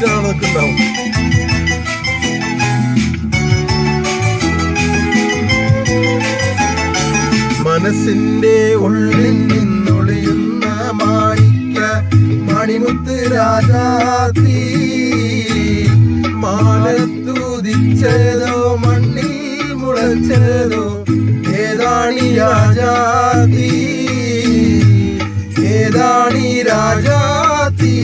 ചുറ്റാളൊക്കെ ഉണ്ടാവും മനസ്സിന്റെ ഉള്ളിൽ നിന്നൊളിയുന്ന മാണിക്ക മണിമുത്ത് രാജാത്തി മാനത്തുദിച്ചതോ മണ്ണിൽ മുളച്ചതോ ഏതാണി രാജാതി ഏതാണി രാജാതി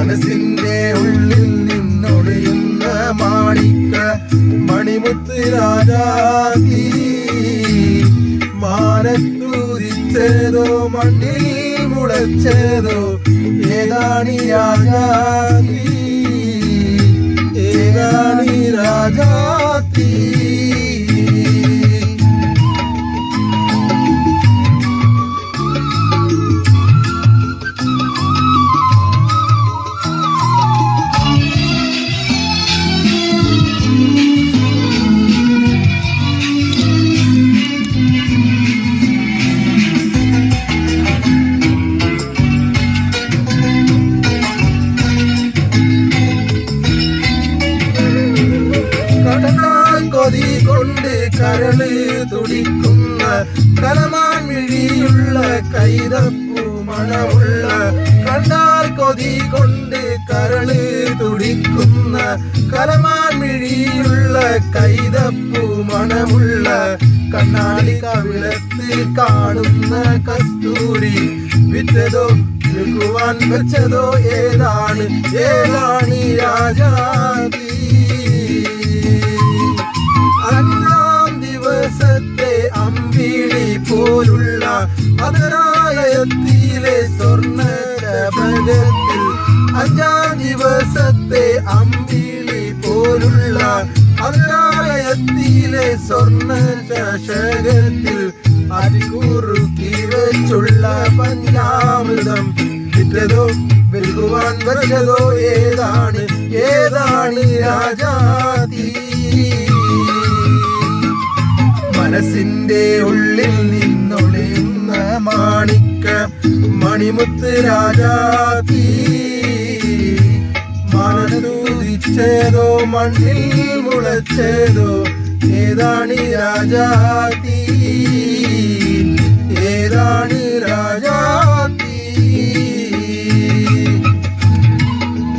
മനസ്സിന്റെ ഉള്ളിൽ നിന്നൊളിയുന്ന മാണിക്ക മണിമുത്ത് രാജാതി മാനത്തുരിച്ചതോ മണ്ണിൽ മുളച്ചതോ ഏതാണി രാജാതി ഏതാണി കൊണ്ട് കരൾ തുടിക്കുന്ന കലമാൻ മിഴിയുള്ള കൈതപ്പൂ മണമുള്ള കണ്ടാൽ കൊതി കൊണ്ട് കരൾ തുടിക്കുന്ന കലമാൻ മിഴിയുള്ള കൈതപ്പൂ മണമുള്ള കണ്ണാടി കവിളത്ത് കാണുന്ന കസ്തൂരി വിറ്റതോ വിൽക്കുവാൻ വെച്ചതോ ഏതാണ്? ഏതാണ് ഈ പോലുള്ള അതിരായത്തിലെ സ്വർണ ജപകത്തിൽ അഞ്ചാം ദിവസത്തെ അമ്പിളി പോലുള്ള അതിരായത്തിലെ സ്വർണ ചഷകത്തിൽ അരികുറുക്കി വെച്ചുള്ള പഞ്ചാമൃതം വിറ്റതോ വിൽക്കുവാൻ വെച്ചതോ ഏതാണ്? ഏതാണ് രാജാതി? മനസ്സിന്റെ ഉള്ളിൽ മണിമുത്ത് രാജാതി മനതുദിച്ചതോ മണ്ണിൽ മുളച്ചേതോ ഏതാണി രാജാതി ഏതാണി